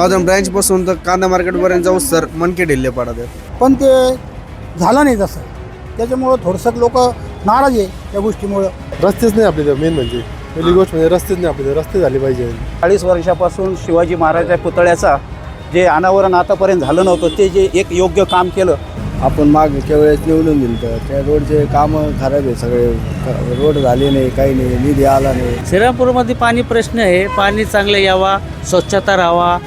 Mahajan branch पासून तर कांदा मार्केटपर्यंत जाऊ सर. मनके ढिल्ले पडत आहेत पण ते झालं नाही तसं. त्याच्यामुळं थोडंसं लोक नाराज आहे त्या गोष्टीमुळं. रस्तेच नाही आपले मेन म्हणजे. पहिली गोष्ट म्हणजे रस्तेच नाही आपले रस्ते झाले पाहिजे. चाळीस वर्षापासून शिवाजी महाराजांच्या पुतळ्याचा जे अनावरण आतापर्यंत झालं नव्हतं ते जे एक योग्य काम केलं. आपण मागच्या वेळेस निवडून दिलं तर त्या रोडचे कामं खराब आहे सगळे. रोड झाले नाही काही नाही निधी आला नाही. श्रीरामपूरमध्ये पाणी प्रश्न आहे. पाणी चांगलं यावा स्वच्छता राहावा.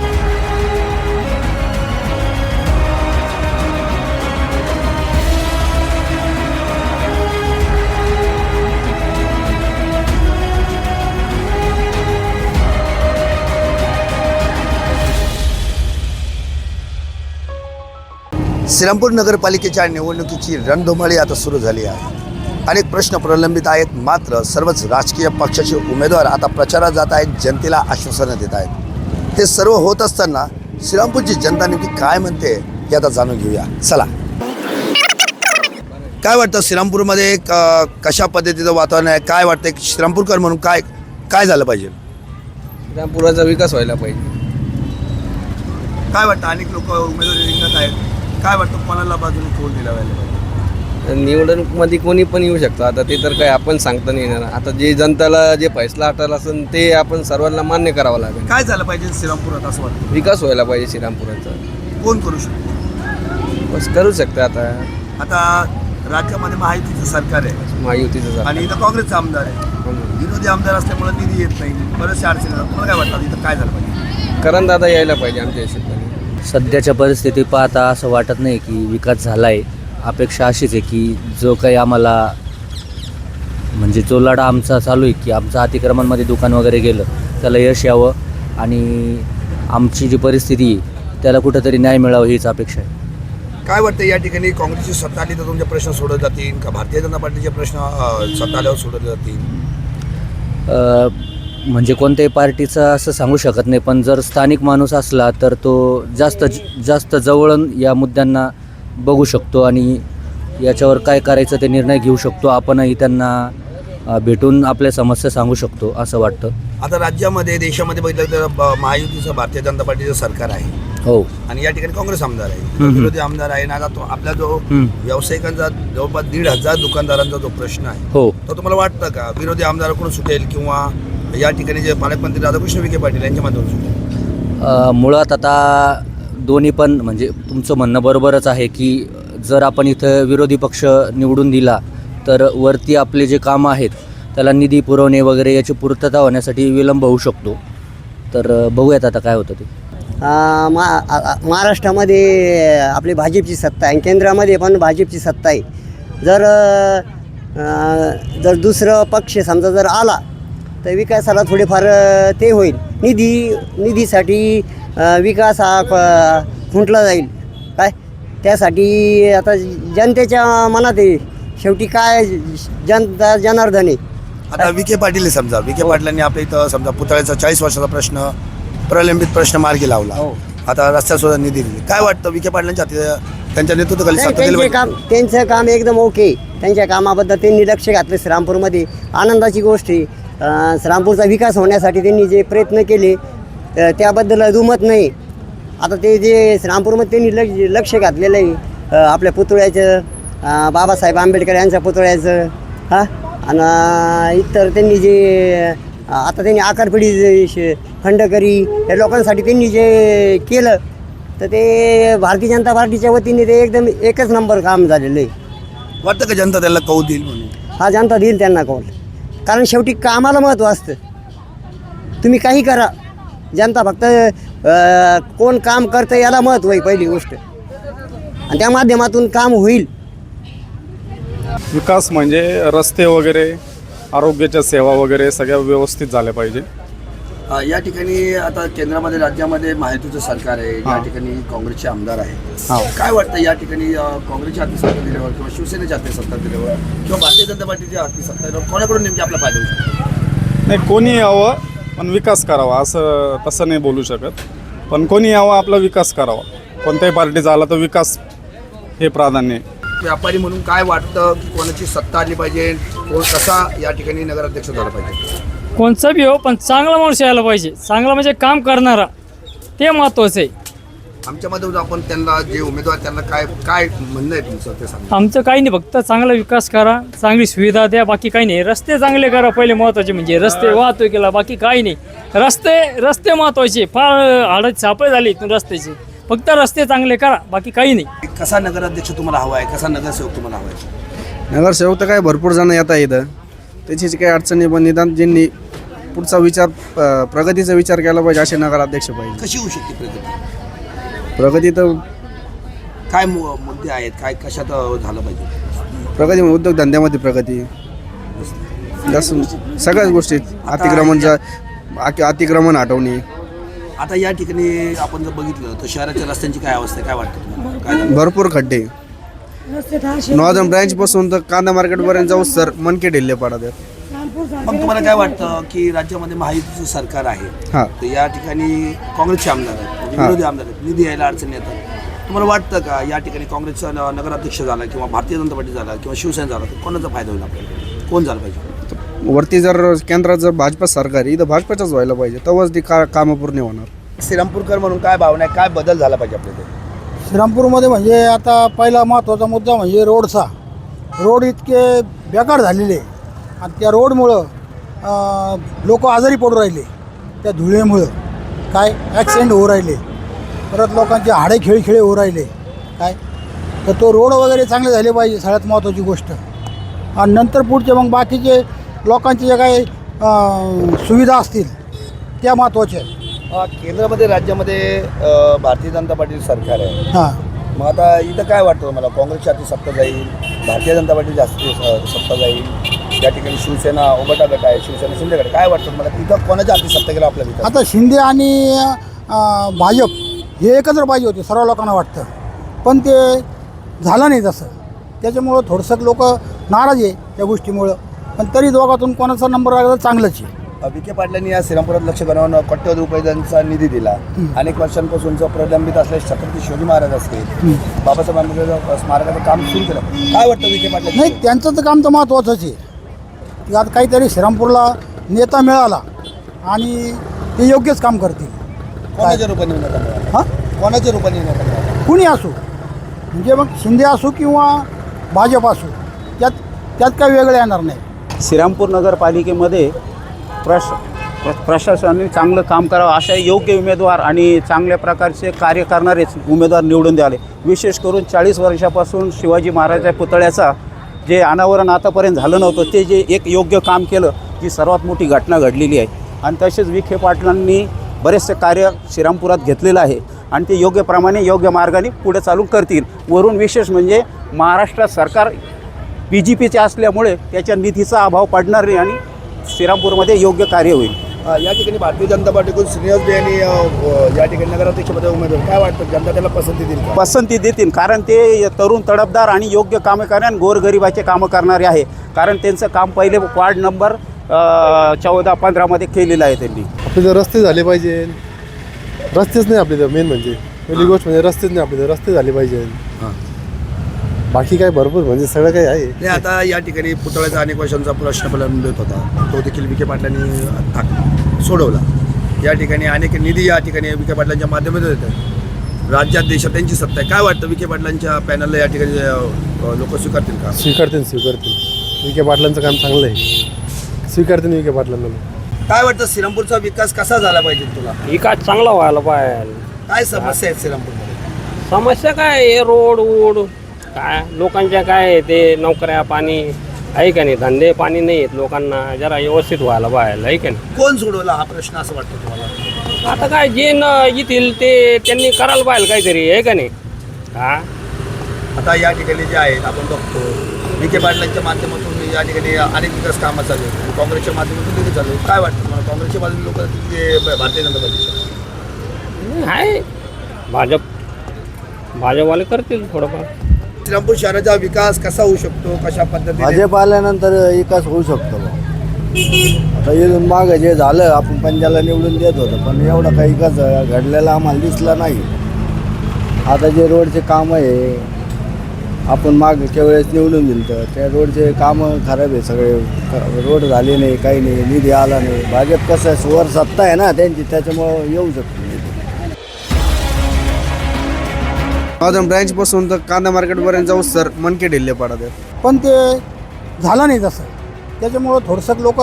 श्रीरामपूर नगरपालिकेच्या निवडणुकीची रणधुमाळी आता सुरू झाली आहे. अनेक प्रश्न प्रलंबित आहेत मात्र सर्वच राजकीय पक्षाचे उमेदवार आता प्रचारात जात आहेत जनतेला आश्वासनं देत आहेत. हे सर्व होत असताना श्रीरामपूरची जनता नेमकी काय म्हणते हे आता जाणून घेऊया. चला. काय वाटतं श्रीरामपूरमध्ये कशा पद्धतीचं वातावरण आहे? काय वाटतं श्रीरामपूरकर म्हणून काय काय झालं पाहिजे? पुराचा विकास व्हायला पाहिजे. काय वाटतं? अनेक लोक उमेदवारी रिंगणात आहेत. काय वाटतं कोणाला बाजूने कोण दिला पाहिजे? निवडणुकीमध्ये कोणी पण येऊ शकतं. आता ते तर काय आपण सांगता नाही येणार. आता जे जनताला जे फैसला हटायला असेल ते आपण सर्वांना मान्य करावं लागेल. काय झालं पाहिजे श्रीरामपुरात असं वाटतं? विकास व्हायला पाहिजे श्रीरामपुराचा. कोण करू शकतो? बस करू शकतं आता. आता राज्यामध्ये महायुतीचं सरकार आहे. महायुतीचं झालं. आणि इथं काँग्रेसचा आमदार आहे. विरोधी आमदार असल्यामुळे निधी येत नाही. बरेचसे अडचणी येतात. तुम्हाला काय वाटतं? इथं काय झालं पाहिजे? करण दादा यायला पाहिजे आमच्या हिशोबाने. सध्याच्या परिस्थिती पाहता असं वाटत नाही की विकास झाला आहे अपेक्षा अशीच आहे की जो काही आम्हाला म्हणजे जो लढा आमचा चालू आहे की आमचं अतिक्रमणमध्ये दुकान वगैरे गेलं त्याला यश यावं आणि आमची जी परिस्थिती आहे त्याला कुठंतरी न्याय मिळावं हीच अपेक्षा आहे. काय वाटतं या ठिकाणी काँग्रेसची सत्ता आली तर तुमचे प्रश्न सोडवले जातील का? भारतीय जनता पार्टीचे प्रश्न सत्ता आल्यावर सोडवले जातील? म्हणजे कोणत्याही पार्टीचं असं सांगू शकत नाही पण जर स्थानिक माणूस असला तर तो जास्त जास्त जवळून या मुद्द्यांना बघू शकतो आणि याच्यावर काय करायचं ते निर्णय घेऊ शकतो. आपणही त्यांना भेटून आपल्या समस्या सांगू शकतो असं वाटतं. आता राज्यामध्ये देशामध्ये बघितलं तर महायुतीचं भारतीय जनता पार्टीचं सरकार आहे. हो. आणि या ठिकाणी काँग्रेस आमदार आहे. विरोधी आमदार आहे. आता तो आपला जो. व्यावसायिकांचा जवळपास दीड हजार दुकानदारांचा जो प्रश्न आहे हो. तर तुम्हाला वाटतं का? विरोधी आमदाराकडून सुटेल किंवा या ठिकाणी जे पालकमंत्री राधाकृष्ण विखे पाटील यांच्या माध्यमातून. मुळात आता दोन्ही पण म्हणजे तुमचं म्हणणं बरोबरच आहे की जर आपण इथं विरोधी पक्ष निवडून दिला तर वरती आपले जे कामं आहेत त्याला निधी पुरवणे वगैरे याची पूर्तता होण्यासाठी विलंब होऊ शकतो. तर बघूयात आता काय होतं ते. मा महाराष्ट्रामध्ये आपली भाजपची सत्ता आहे आणि केंद्रामध्ये पण भाजपची सत्ता आहे. जर जर दुसरं पक्ष समजा जर आला तर विकासाला थोडेफार ते होईल. निधी निधीसाठी विकास हा खुंटला जाईल. काय? त्यासाठी आता जनतेच्या मनात आहे शेवटी काय जनता जनार्दन आहे. आता विखे पाटील आहे समजा. विखे पाटलांनी आपल्या इथं समजा पुतळ्याचा चाळीस वर्षाचा प्रश्न प्रलंबित प्रश्न मार्गी लावला. आता रस्त्यात सुद्धा निधी दिली. काय वाटतं विखे पाटलांच्या त्यांच्या नेतृत्वाखाली त्यांचे? काम त्यांचं काम एकदम ओके. त्यांच्या कामाबद्दल त्यांनी लक्ष घातलं श्रीरामपूरमध्ये. आनंदाची गोष्ट आहे. अं, श्रीरामपूरचा विकास होण्यासाठी त्यांनी जे प्रयत्न केले त्याबद्दल दुमत नाही. आता ते जे श्रीरामपूरमध्ये त्यांनी लक्ष लक्ष घातलेलं आहे आपल्या पुतळ्याचं बाबासाहेब आंबेडकर यांच्या पुतळ्याचं हां? आणि इतर त्यांनी जे आता त्यांनी आकारपिढी खंडकरी या लोकांसाठी त्यांनी जे केलं तर ते भारतीय जनता पार्टीच्या वतीने ते एकदम एकच नंबर काम झालेलं आहे. वाटतं का जनता त्याला कौल देईल म्हणून? हा जनता देईल त्यांना कौल. कारण शेवटी कामाला महत्त्व असतं. तुम्ही काही करा. जनता फक्त कोण काम करतं याला महत्त्व आहे पहिली गोष्ट. आणि त्या माध्यमातून काम होईल. विकास म्हणजे रस्ते वगैरे आरोग्याच्या सेवा वगैरे सगळ्या व्यवस्थित झाल्या पाहिजे. या ठिकाणी आता केंद्रामध्ये राज्यामध्ये महायुतीचं सरकार आहे या. ठिकाणी काँग्रेसचे आमदार आहेत. काय वाटतं या ठिकाणी काँग्रेसच्या हाती सत्ता दिल्यावर किंवा शिवसेनेच्या हाती सत्ता दिल्यावर किंवा भारतीय जनता पार्टीच्या हाती सत्ता दिल्यावर कोणाकडून नेमकी आपला फायदा होऊ शकतो? नाही कोणी यावं पण विकास करावा असं तसं नाही बोलू शकत. पण कोणी यावं आपला विकास करावा. कोणत्याही पार्टीचा आला तर विकास हे प्राधान्य आहे. व्यापारी म्हणून काय वाटतं की कोणाची सत्ता आली पाहिजे? कोण कसा या ठिकाणी नगराध्यक्ष झाला पाहिजे? कोणचा बी हो पण चांगला माणूस यायला पाहिजे. चांगला म्हणजे काम करणारा. ते महत्त्वाचं आहे. आमच्या मध्ये आपण त्यांना जे उमेदवार त्यांना काय काय म्हणणं आहे तुमचं ते सांगा. आमचं काही नाही फक्त चांगला विकास करा चांगली सुविधा द्या बाकी काही नाही. रस्ते चांगले करा पहिले महत्त्वाचे म्हणजे. रस्ते वाहतुकीला बाकी काही नाही. रस्ते रस्ते महत्त्वाचे फार हाडत सापळे झाले इथून रस्त्याचे. फक्त रस्ते चांगले करा बाकी काही नाही. कसा नगराध्यक्ष तुम्हाला हवा आहे? कसा नगरसेवक तुम्हाला हवा आहे? नगरसेवक तर काय भरपूर जण येतात इथं. त्याची काही अडचणी पण निदान ज्यांनी पुढचा विचार प्रगतीचा विचार केला पाहिजे असे नगराध्यक्ष पाहिजे. कशी होऊ शकते प्रगती? प्रगती तर काय मु- मुद्दे आहेत? काय कशात अ, झालं पाहिजे? प्रगती म्हणजे उद्योगधंद्यामध्ये प्रगती. जास्त सगळ्याच गोष्टी अतिक्रमणच्या अति- अतिक्रमण हटवणे. आता या ठिकाणी आपण जर बघितलं तर शहराच्या रस्त्यांची काय अवस्था आहे? काय वाटतं तुम्हाला? काय झालं? भरपूर खड्डे. नॉर्दर्न ब्रँच पासून तर कांदा मार्केटपर्यंत जाऊ सर मनके ढिल्ले पडत आहेत. मग तुम्हाला काय वाटतं की राज्यामध्ये महायुतीचं सरकार आहे? हां. तर या ठिकाणी काँग्रेसचे आमदार आहेत म्हणजे हां. विरोधी आमदार आहेत निधी यायला अडचणी येतात. तुम्हाला वाटतं का या ठिकाणी काँग्रेसचा न- नगराध्यक्ष झाला किंवा भारतीय जनता पार्टी झाला किंवा शिवसेना झाला तर कोणाचा फायदा होईल आपल्याला? कोण झालं पाहिजे? वरती जर केंद्रात जर भाजपा सरकार आहे, इथं भाजपाच्याच व्हायला पाहिजे. तेव्हाच ती का कामं पूर्ण होणार. श्रीरामपूरकर म्हणून काय भावना आहे? काय बदल झाला पाहिजे आपल्या इथे श्रीरामपूरमध्ये म्हणजे आता पहिला महत्त्वाचा मुद्दा म्हणजे रोडचा. रोड इतके बेकार झालेले. आणि त्या रोडमुळं लोक आजारी पडू राहिले. त्या धुळेमुळं. काय? ॲक्सिडेंट होऊ राहिले. परत लोकांचे हाडे खेळ खेळे होऊ राहिले. काय? तर तो रोड वगैरे चांगले झाले पाहिजे सगळ्यात महत्त्वाची गोष्ट. आणि नंतर पुढचे मग बाकीचे लोकांचे जे काही सुविधा असतील त्या महत्त्वाच्या आहेत. केंद्रामध्ये राज्यामध्ये भारतीय जनता पार्टी सरकार आहे. हां. मग आता इथं काय वाटतं तुम्हाला? काँग्रेसची हाती सत्ता जाईल भारतीय जनता पार्टी जास्त सत्ता जाईल या ठिकाणी शिवसेना उबटा गट आहे शिवसेना शिंदे गट. काय वाटतं तुम्हाला? तिथं कोणाच्या हाती सत्ता गेला आपल्या विकास आता शिंदे आणि भाजप हे एकत्र पाहिजे होते सर्व लोकांना वाटतं. पण ते झालं नाही तसं. त्याच्यामुळं थोडंसं लोक नाराज आहे त्या गोष्टीमुळं. पण तरी दोघातून कोणाचा नंबर लागला तर चांगलंच आहे. विखे पाटलांनी या श्रीरामपुरात लक्ष घालून कोट्यवधी रुपयांचा निधी दिला. अनेक वर्षांपासूनचा प्रलंबित असलेले छत्रपती शिवाजी महाराज असतील बाबासाहेब आंबेडकर स्मारकाचं काम सुरू केलं. काय वाटतं विखे पाटलांनी नाही त्यांचं तर काम तर महत्त्वाचंच आहे. की आता काहीतरी श्रीरामपूरला नेता मिळाला आणि ते योग्यच काम करतील. कोणाच्या रूपाने नेता मिळाला? हां? कोणाच्या रूपाने नेता मिळाला? कुणी असो. म्हणजे मग शिंदे असो किंवा भाजप असो त्यात त्यात काही वेगळं येणार नाही. श्रीरामपूर नगरपालिकेमध्ये प्रश प्रशासनाने चांगलं काम करावं अशा योग्य उमेदवार आणि चांगल्या प्रकारचे कार्य करणारेच उमेदवार निवडून द्यावे. विशेष करून चाळीस वर्षापासून शिवाजी महाराजाच्या पुतळ्याचा जे अनावरण आतापर्यंत झालं नव्हतं ते जे एक योग्य काम केलं ती सर्वात मोठी घटना घडलेली आहे. आणि तसेच विखे पाटलांनी बरेचसे कार्य श्रीरामपुरात घेतलेलं आहे आणि ते योग्य प्रमाणे योग्य मार्गाने पुढे चालू करतील. वरून विशेष म्हणजे महाराष्ट्रात सरकार बी. जे. पीचे असल्यामुळे त्याच्या निधीचा अभाव पडणार नाही आणि श्रीरामपूरमध्ये योग्य कार्य होईल. या ठिकाणी भारतीय जनता पार्टीकडून श्रीनिवास बे अ, या ठिकाणी नगराध्यक्षपदी उमेदवार. काय वाटतं? जनता त्याला पसंती देईल पसंती देतील कारण ते तरुण तडफदार आणि योग्य कामे करणारे आणि गोरगरिबाचे कामं करणारे आहे. कारण त्यांचं काम पहिले वार्ड नंबर चौदा पंधरामध्ये केलेलं आहे त्यांनी. आपले रस्ते झाले पाहिजे. रस्तेच नाही आपले मेन म्हणजे. पहिली गोष्ट म्हणजे रस्तेच नाही आपले. रस्ते झाले पाहिजे. बाकी काय भरपूर म्हणजे सगळं काही आहे. नाही आता या ठिकाणी पुतळ्याचा अनेक वर्षांचा प्रश्न प्रलंबित होता तो देखील विखे पाटलांनी सोडवला. या ठिकाणी अनेक निधी या ठिकाणी विखे पाटलांच्या माध्यमातून येतात राज्यात देशात त्यांची सत्ता आहे. काय वाटतं विखे पाटलांच्या पॅनलला या ठिकाणी लोक स्वीकारतील का? स्वीकारतील स्वीकारतील. विखे पाटलांचं काम चांगलं आहे. स्वीकारतील विखे पाटलांना. काय वाटतं श्रीरामपूरचा विकास कसा झाला पाहिजे तुला? विकास चांगला व्हायला पाहिजे. काय समस्या आहेत श्रीरामपूरमध्ये समस्या काय आहे? रोड वूड काय लोकांच्या काय आहे ते नोकऱ्या पाणी आहे का नाही? धंदे पाणी नाही आहेत लोकांना. जरा व्यवस्थित व्हायला पाहिजे आहे का नाही? कोण सोडवला हा प्रश्न असं वाटतं तुम्हाला? आता काय जे न येतील ते त्यांनी करायला पाहिजे काहीतरी आहे का नाही? हा? आता या ठिकाणी जे आहेत आपण बघतो विखे पाटलांच्या माध्यमातून या ठिकाणी अनेक विकास कामं चालू आहेत. काँग्रेसच्या माध्यमातून देखील चालू आहेत. काय वाटतं तुम्हाला? काँग्रेसच्या बाजूने लोक ते भारतीय जनता पार्टीच्या? आहे. भाजप भाजपवाले करतील थोडंफार. श्रीरामपूर शहराचा विकास कसा होऊ शकतो? कशा पद्धतीने? भाजप आल्यानंतर विकास होऊ शकतो बा. आता इथून मागं जे झालं आपण पंजाला निवडून देत होतो पण एवढा काही विकास घडलेला आम्हाला दिसला नाही. आता जे रोडचे कामं आहे आपण मागच्या वेळेस निवडून दिलं तर त्या रोडचे कामं खराब आहे सगळे. क- रोड झाले नाही काही नाही निधी आला नाही. भाजप कसं आहे सुवर सत्ता आहे ना त्यांची त्याच्यामुळं येऊ शकतो. नॉर्दर्न ब्रँचपासून तर कांदा मार्केटपर्यंत जाऊ सर. मनके ढिल्ले पडत आहेत पण ते झालं नाही तसं. त्याच्यामुळं थोडंसं लोक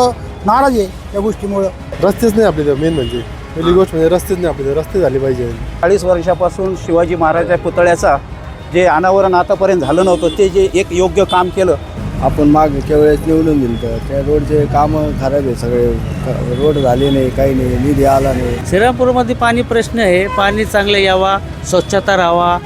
नाराज आहे त्या गोष्टीमुळं. रस्तेच नाही आपले मेन म्हणजे. पहिली गोष्ट म्हणजे रस्तेच नाही आपले रस्ते झाले पाहिजे. चाळीस वर्षापासून शिवाजी महाराजांच्या पुतळ्याचा जे अनावरण आतापर्यंत झालं नव्हतं ते जे एक योग्य काम केलं. आपण मागच्या वेळेस निवडून दिलं तर त्या रोडचे कामं खराब आहे सगळे. रोड झाले नाही काही नाही निधी आला नाही. श्रीरामपूरमध्ये पाणी प्रश्न आहे. पाणी चांगलं यावा स्वच्छता राहावा.